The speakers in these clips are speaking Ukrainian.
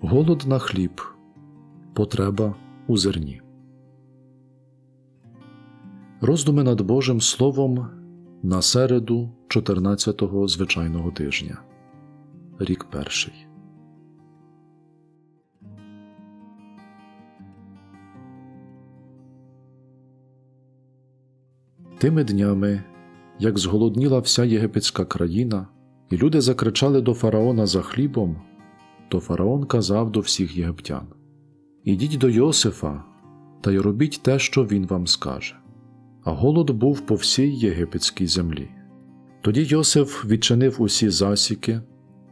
Голод на хліб, потреба у зерні. Роздуми над Божим Словом на середу 14-го звичайного тижня. Рік перший. Тими днями, як зголодніла вся єгипетська країна, і люди закричали до фараона за хлібом, то фараон казав до всіх єгиптян: Ідіть до Йосифа та й робіть те, що він вам скаже. А голод був по всій єгипетській землі. Тоді Йосиф відчинив усі засіки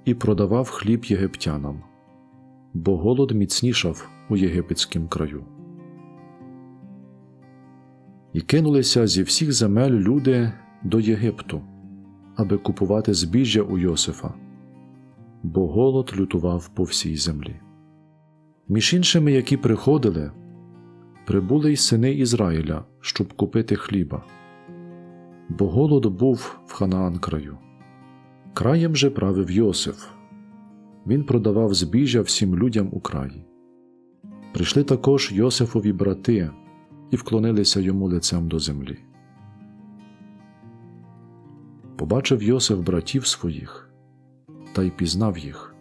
і продавав хліб єгиптянам, бо голод міцнішав у єгипетськім краю. І кинулися зі всіх земель люди до Єгипту, аби купувати збіжжя у Йосифа, бо голод лютував по всій землі. Між іншими, які приходили, прибули й сини Ізраїля, щоб купити хліба, бо голод був в Ханаан краю. Краєм же правив Йосиф. Він продавав збіжжя всім людям у краї. Прийшли також Йосифові брати і вклонилися йому лицем до землі. Побачив Йосиф братів своїх та й пізнав їх,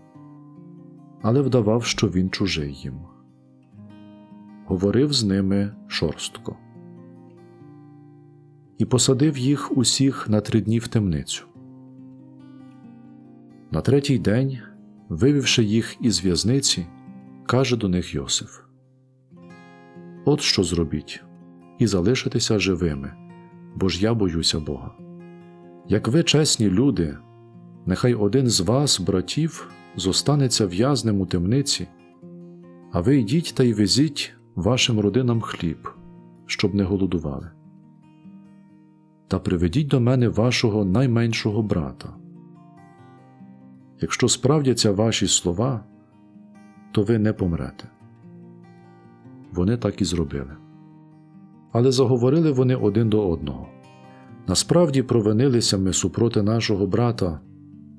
але вдавав, що він чужий їм. Говорив з ними шорстко і посадив їх усіх на три дні в темницю. На третій день, вивівши їх із в'язниці, каже до них Йосиф От що зробіть, і залишитеся живими, бо ж я боюся Бога. Як ви, чесні люди, нехай один з вас, братів, зостанеться в'язнем у темниці, а ви йдіть та й везіть вашим родинам хліб, щоб не голодували. Та приведіть до мене вашого найменшого брата. Якщо справдяться ваші слова, то ви не помрете. Вони так і зробили. Але заговорили вони один до одного. Насправді провинилися ми супроти нашого брата,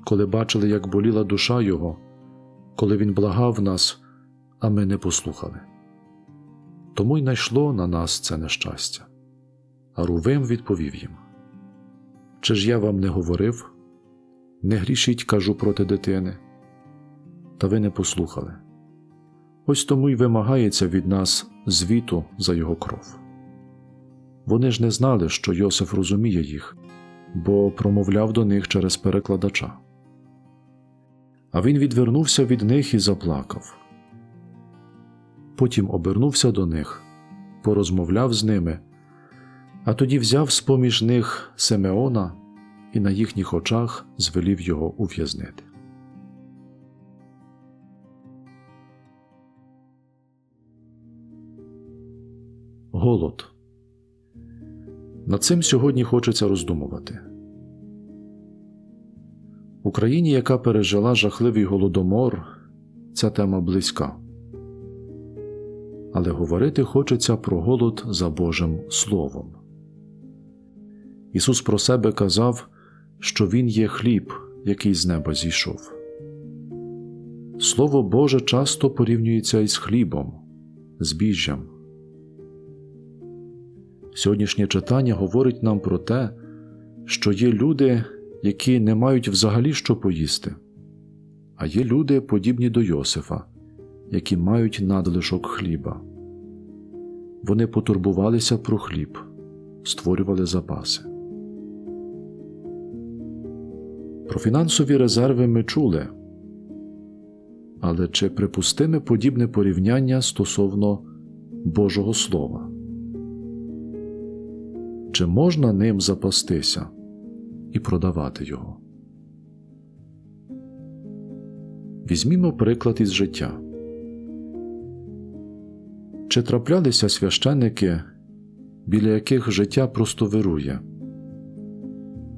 коли бачили, як боліла душа його, коли він благав нас, а ми не послухали. Тому й найшло на нас це нещастя. А Рувим відповів їм: Чи ж я вам не говорив? Не грішіть, кажу проти дитини. Та ви не послухали. Ось тому й вимагається від нас звіту за його кров. Вони ж не знали, що Йосиф розуміє їх, бо промовляв до них через перекладача. А він відвернувся від них і заплакав. Потім обернувся до них, порозмовляв з ними, а тоді взяв з поміж них Симеона і на їхніх очах звелів його ув'язнити. Голод. Над цим сьогодні хочеться роздумувати. Україні, яка пережила жахливий голодомор, ця тема близька. Але говорити хочеться про голод за Божим Словом. Ісус про себе казав, що Він є хліб, який з неба зійшов. Слово Боже часто порівнюється із хлібом, збіжжям. Сьогоднішнє читання говорить нам про те, що є люди, які не мають взагалі що поїсти, а є люди, подібні до Йосифа, які мають надлишок хліба. Вони потурбувалися про хліб, створювали запаси. Про фінансові резерви ми чули, але чи припустиме подібне порівняння стосовно Божого Слова? Чи можна ним запастися і продавати його? Візьмімо приклад із життя. Чи траплялися священники, біля яких життя просто вирує?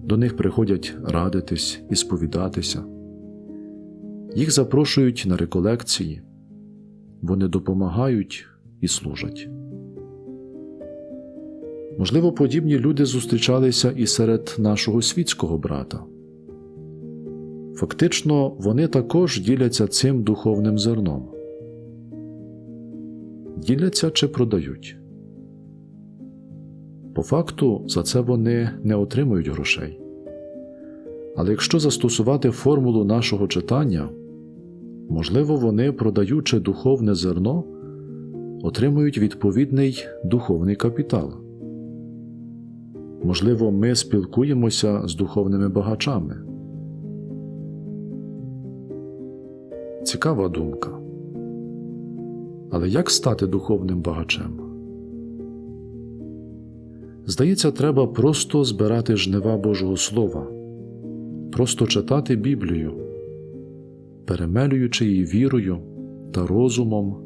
До них приходять радитись і сповідатися, їх запрошують на реколекції, вони допомагають і служать. Можливо, подібні люди зустрічалися і серед нашого світського брата. Фактично, вони також діляться цим духовним зерном. Діляться чи продають. По факту за це вони не отримують грошей. Але якщо застосувати формулу нашого читання, можливо, вони, продаючи духовне зерно, отримують відповідний духовний капітал. Можливо, ми спілкуємося з духовними багачами. Цікава думка. Але як стати духовним багачем? Здається, треба просто збирати жнива Божого Слова, просто читати Біблію, перемелюючи її вірою та розумом,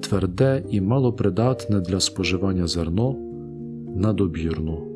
тверде і малопридатне для споживання зерно на добірну